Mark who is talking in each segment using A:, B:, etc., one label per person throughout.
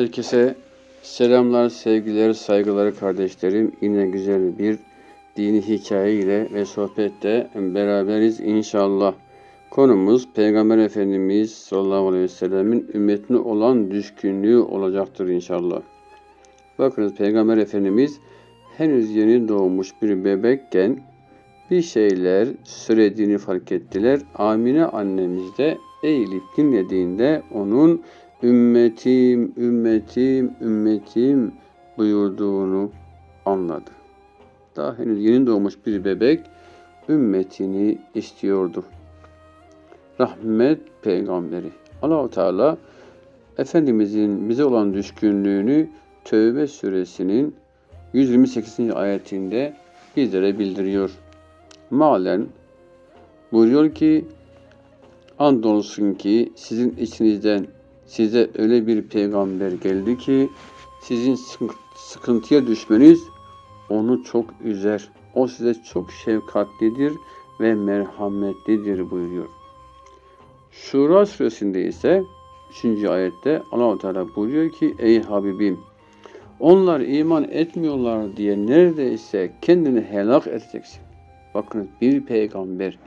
A: Herkese selamlar, sevgiler, saygılar kardeşlerim. Yine güzel bir dini hikaye ile ve sohbette beraberiz inşallah. Konumuz Peygamber Efendimiz sallallahu aleyhi ve sellemin ümmetine olan düşkünlüğü olacaktır inşallah. Bakınız Peygamber Efendimiz henüz yeni doğmuş bir bebekken bir şeyler söylediğini fark ettiler. Amine annemiz de eğilip dinlediğinde onun ümmetim, ümmetim, ümmetim buyurduğunu anladı. Daha henüz yeni doğmuş bir bebek ümmetini istiyordu. Rahmet peygamberi. Allahu Teala Efendimizin bize olan düşkünlüğünü Tövbe suresinin 128. ayetinde bizlere bildiriyor. Malen buyuruyor ki andolsun ki sizin içinizden size öyle bir peygamber geldi ki sizin sıkıntıya düşmeniz onu çok üzer. O size çok şefkatlidir ve merhametlidir buyuruyor. Şura suresinde ise 3. ayette Allahu Teala buyuruyor ki ey Habibim onlar iman etmiyorlar diye neredeyse kendini helak edeceksin. Bakın bir peygamber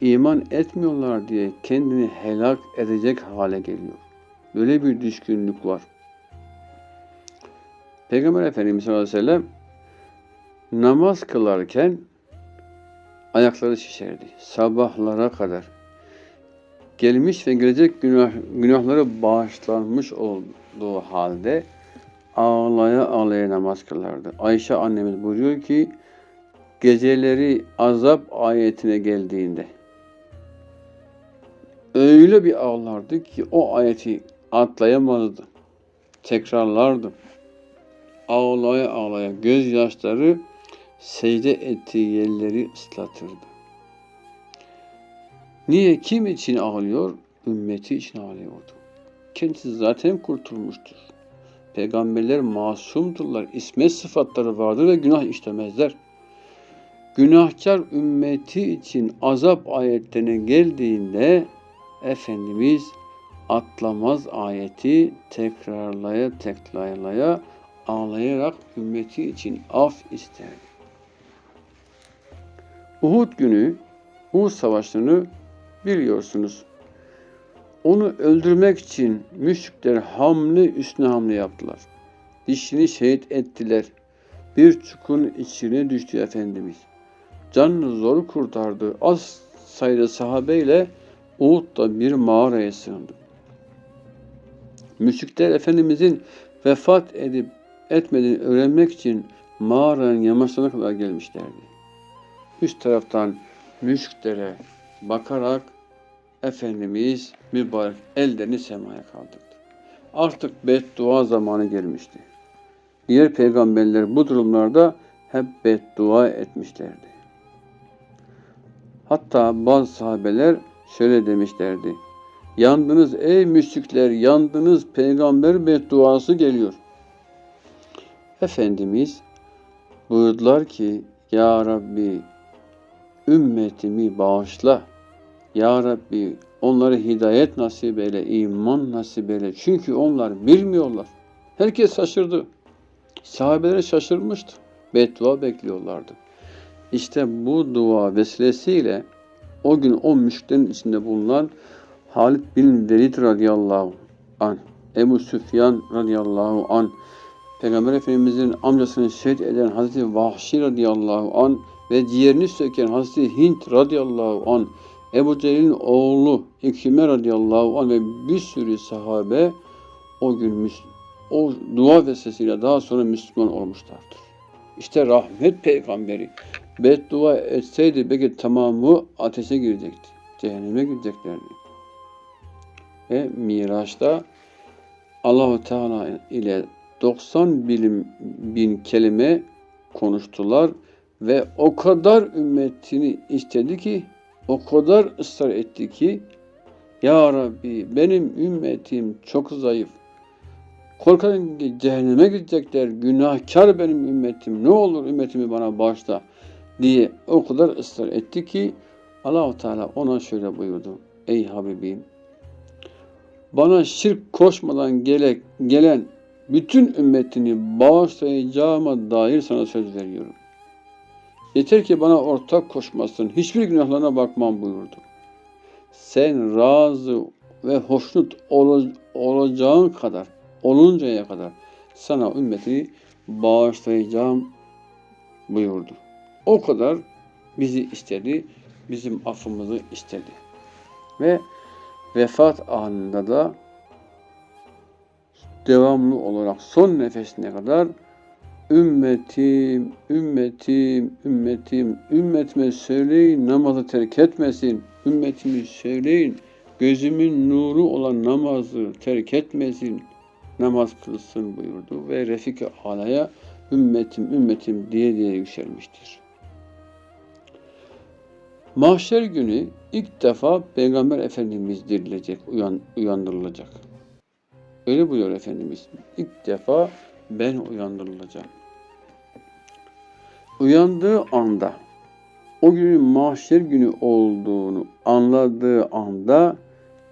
A: iman etmiyorlar diye kendini helak edecek hale geliyor. Böyle bir düşkünlük var. Peygamber Efendimiz sallallahu aleyhi ve sellem namaz kılarken ayakları şişerdi. Sabahlara kadar. Gelmiş ve gelecek günah, günahları bağışlanmış olduğu halde ağlaya ağlaya namaz kılardı. Ayşe annemiz buyuruyor ki geceleri azap ayetine geldiğinde öyle bir ağlardı ki o ayeti atlayamazdı. Tekrarlardı. Ağlaya ağlaya gözyaşları secde ettiği yerleri ıslatırdı. Niye? Kim için ağlıyor? Ümmeti için ağlıyordu. Kendisi zaten kurtulmuştur. Peygamberler masumdurlar. İsmet sıfatları vardır ve günah işlemezler. Günahkar ümmeti için azap ayetlerine geldiğinde Efendimiz atlamaz ayeti tekrarlaya tekrarlaya ağlayarak ümmeti için af isterdi. Uhud günü Uhud savaşını biliyorsunuz. Onu öldürmek için müşrikler hamle üstüne hamle yaptılar. Dişini şehit ettiler. Bir çukurun içine düştü Efendimiz. Canını zor kurtardı. Az sayıda sahabeyle Uhud'da bir mağaraya sığındı. Müşrikler Efendimizin vefat edip etmediğini öğrenmek için mağaranın yamaçlarına kadar gelmişlerdi. Üst taraftan müşriklere bakarak Efendimiz mübarek ellerini semaya kaldırdı. Artık beddua zamanı gelmişti. Diğer peygamberler bu durumlarda hep beddua etmişlerdi. Hatta bazı sahabeler şöyle demişlerdi. Yandınız ey müşrikler, yandınız peygamber bedduası geliyor. Efendimiz buyurdular ki Ya Rabbi ümmetimi bağışla. Ya Rabbi onlara hidayet nasip eyle, iman nasip eyle. Çünkü onlar bilmiyorlar. Herkes şaşırdı. Sahabeler şaşırmıştı. Beddua bekliyorlardı. İşte bu dua vesilesiyle o gün o müşklerin içinde bulunan Halid bin Velid radıyallahu an, Ebu Süfyan radıyallahu an, Peygamber Efendimizin amcasını şehit eden Hazreti Vahşi radıyallahu an ve ciğerini söken Hazreti Hint radıyallahu an, Ebu Cehil'in oğlu İkrime radıyallahu an ve bir sürü sahabe o gün o dua vesilesiyle daha sonra Müslüman olmuşlardır. İşte rahmet peygamberi beddua etseydi belki tamamı ateşe girecekti. Cehenneme gireceklerdi. Ve Miraç'ta Allahu Teala ile 90 bilim bin kelime konuştular ve o kadar ümmetini istedi ki o kadar ısrar etti ki Ya Rabbi benim ümmetim çok zayıf. Korkarım ki cehenneme gidecekler. Günahkar benim ümmetim. Ne olur ümmetimi bana bağışla diye o kadar ısrar etti ki Allahu Teala ona şöyle buyurdu. Ey Habibim bana şirk koşmadan gele, gelen bütün ümmetini bağışlayacağıma dair sana söz veriyorum. Yeter ki bana ortak koşmasın, hiçbir günahlarına bakmam buyurdu. Sen razı ve hoşnut ol- olacağın kadar, oluncaya kadar sana ümmetini bağışlayacağım buyurdu. O kadar bizi istedi, bizim affımızı istedi. Ve vefat anında da devamlı olarak son nefesine kadar ümmetim, ümmetim, ümmetim, ümmetime söyleyin namazı terk etmesin, ümmetimi söyleyin gözümün nuru olan namazı terk etmesin, namaz kılsın buyurdu ve Refik-i Ala'ya ümmetim, ümmetim diye diye yükselmiştir. Mahşer günü ilk defa Peygamber Efendimiz dirilecek, uyan, uyandırılacak. Öyle buyuruyor Efendimiz. İlk defa ben uyandırılacağım. Uyandığı anda, o günün mahşer günü olduğunu anladığı anda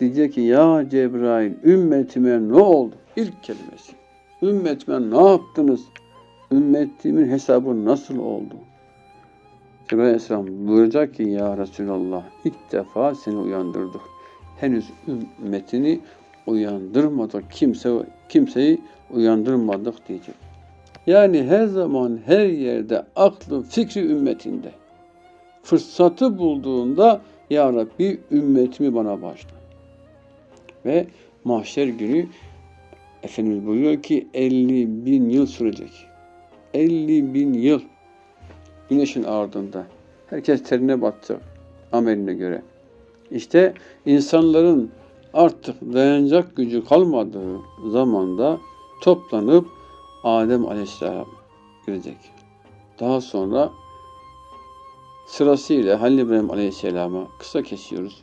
A: diyecek ki ya Cebrail ümmetime ne oldu? İlk kelimesi. Ümmetime ne yaptınız? Ümmetimin hesabı nasıl oldu? Cebrail Aleyhisselam buyuracak ki ya Resulallah ilk defa seni uyandırdık. Henüz ümmetini uyandırmadık. Kimse kimseyi uyandırmadık diyecek. Yani her zaman her yerde aklı fikri ümmetinde. Fırsatı bulduğunda Ya Rabbi ümmetimi bana bağışla. Ve mahşer günü Efendimiz buyuruyor ki 50 bin yıl sürecek. 50 bin yıl güneşin ardında. Herkes terine battı ameline göre. İşte insanların artık dayanacak gücü kalmadığı zamanda toplanıp Adem Aleyhisselam girecek. Daha sonra sırasıyla Halil İbrahim Aleyhisselam'a kısa kesiyoruz.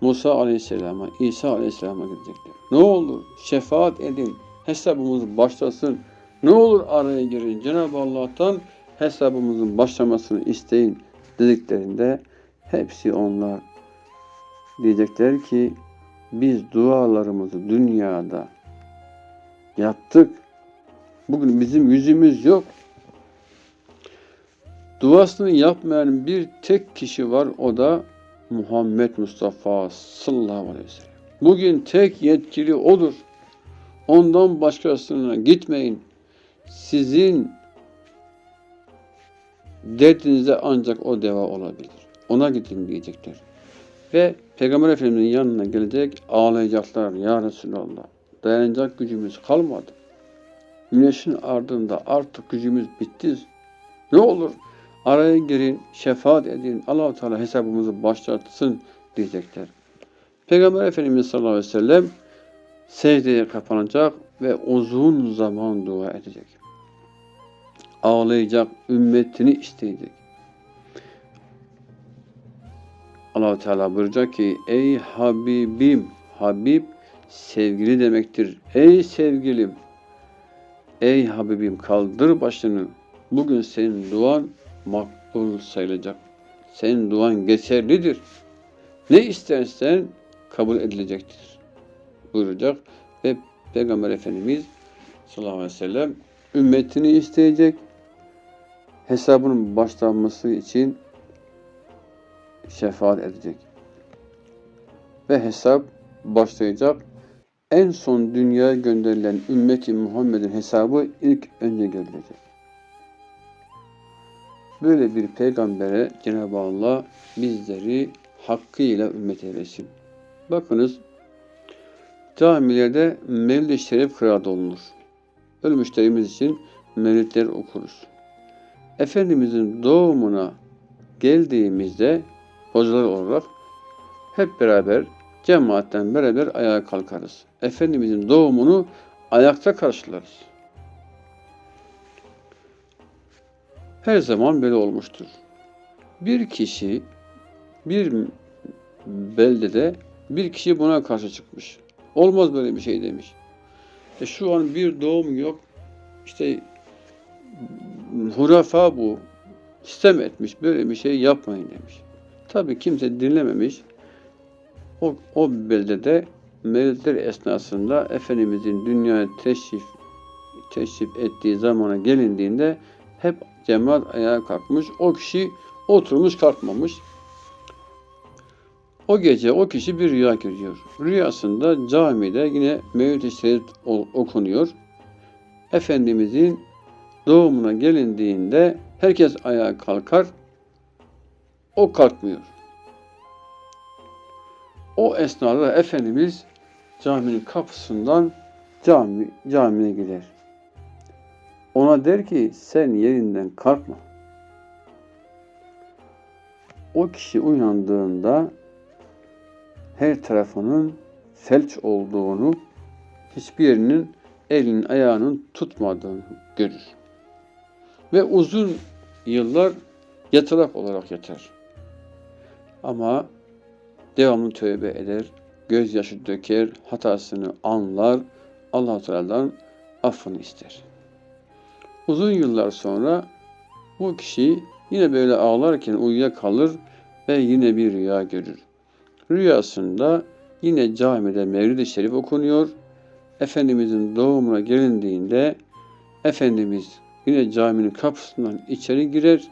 A: Musa Aleyhisselam'a, İsa Aleyhisselam'a gidecekler. Ne olur şefaat edin, hesabımız başlasın. Ne olur araya girin. Cenab-ı Allah'tan hesabımızın başlamasını isteyin dediklerinde hepsi onlar diyecekler ki biz dualarımızı dünyada yaptık. Bugün bizim yüzümüz yok. Duasını yapmayan bir tek kişi var o da Muhammed Mustafa sallallahu aleyhi ve sellem. Bugün tek yetkili odur. Ondan başkasına gitmeyin. Sizin derdinize ancak o deva olabilir. Ona gidin diyecekler. Ve Peygamber Efendimiz'in yanına gelecek ağlayacaklar. Ya Resulallah dayanacak gücümüz kalmadı. Güneşin ardında artık gücümüz bitti. Ne olur araya girin, şefaat edin, allah Teala hesabımızı başlatsın diyecekler. Peygamber Efendimiz sallallahu aleyhi ve sellem secdeye kapanacak ve uzun zaman dua edecek. Ağlayacak, ümmetini isteyecek. allah Teala buyuracak ki ey Habibim, Habib sevgili demektir. Ey sevgilim, ey Habibim kaldır başını. Bugün senin duan makbul sayılacak. Senin duan geçerlidir. Ne istersen kabul edilecektir. Buyuracak ve Peygamber Efendimiz sallallahu aleyhi ve sellem ümmetini isteyecek. Hesabının başlanması için şefaat edecek. Ve hesap başlayacak. En son dünyaya gönderilen ümmeti Muhammed'in hesabı ilk önce görülecek. Böyle bir peygambere Cenab-ı Allah bizleri hakkıyla ümmet eylesin. Bakınız camilerde Mevlid-i Şerif kıraat olunur. Ölmüşlerimiz için mevlidler okuruz. Efendimizin doğumuna geldiğimizde hocalar olarak hep beraber cemaatten beraber ayağa kalkarız. Efendimizin doğumunu ayakta karşılarız. Her zaman böyle olmuştur. Bir kişi bir beldede bir kişi buna karşı çıkmış. Olmaz böyle bir şey demiş. E şu an bir doğum yok. İşte hurafa bu. Sistem etmiş. Böyle bir şey yapmayın demiş. Tabii kimse dinlememiş. O, o beldede mevlidler esnasında Efendimizin dünyaya teşrif teşrif ettiği zamana gelindiğinde hep cemaat ayağa kalkmış. O kişi oturmuş kalkmamış. O gece o kişi bir rüya görüyor. Rüyasında camide yine o- okunuyor. Efendimizin doğumuna gelindiğinde herkes ayağa kalkar. O kalkmıyor. O esnada Efendimiz caminin kapısından cami, camine gider. Ona der ki sen yerinden kalkma. O kişi uyandığında her tarafının felç olduğunu, hiçbir yerinin elinin ayağının tutmadığını görür. Ve uzun yıllar yatalak olarak yatar. Ama devamlı tövbe eder, gözyaşı döker, hatasını anlar, allah Teala'dan affını ister. Uzun yıllar sonra bu kişi yine böyle ağlarken uyuyakalır ve yine bir rüya görür. Rüyasında yine camide Mevlid-i Şerif okunuyor. Efendimizin doğumuna gelindiğinde Efendimiz yine caminin kapısından içeri girer.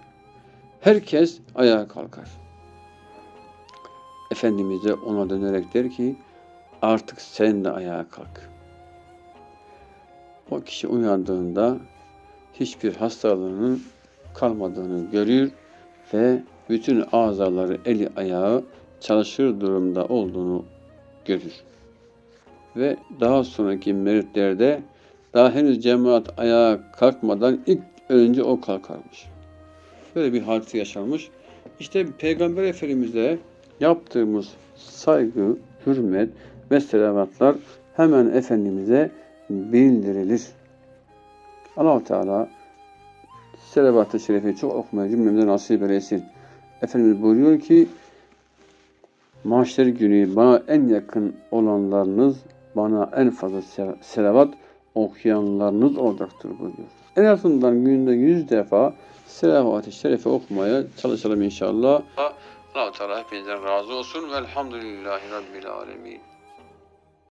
A: Herkes ayağa kalkar. Efendimiz de ona dönerek der ki artık sen de ayağa kalk. O kişi uyandığında hiçbir hastalığının kalmadığını görür ve bütün azaları, eli ayağı çalışır durumda olduğunu görür. Ve daha sonraki meritlerde daha henüz cemaat ayağa kalkmadan ilk önce o kalkarmış. Böyle bir hadise yaşanmış. İşte Peygamber Efendimiz'e yaptığımız saygı, hürmet ve selavatlar hemen Efendimiz'e bildirilir. allah Teala selavat-ı şerifi çok okumayı cümlemize nasip eylesin. Efendimiz buyuruyor ki Mahşer günü bana en yakın olanlarınız, bana en fazla se- selavat okuyanlarınız olacaktır buyuruyor. En azından günde yüz defa selavat-ı şerife okumaya çalışalım inşallah. Allah-u Teala hepinizden razı olsun. Velhamdülillahi Rabbil Alemin.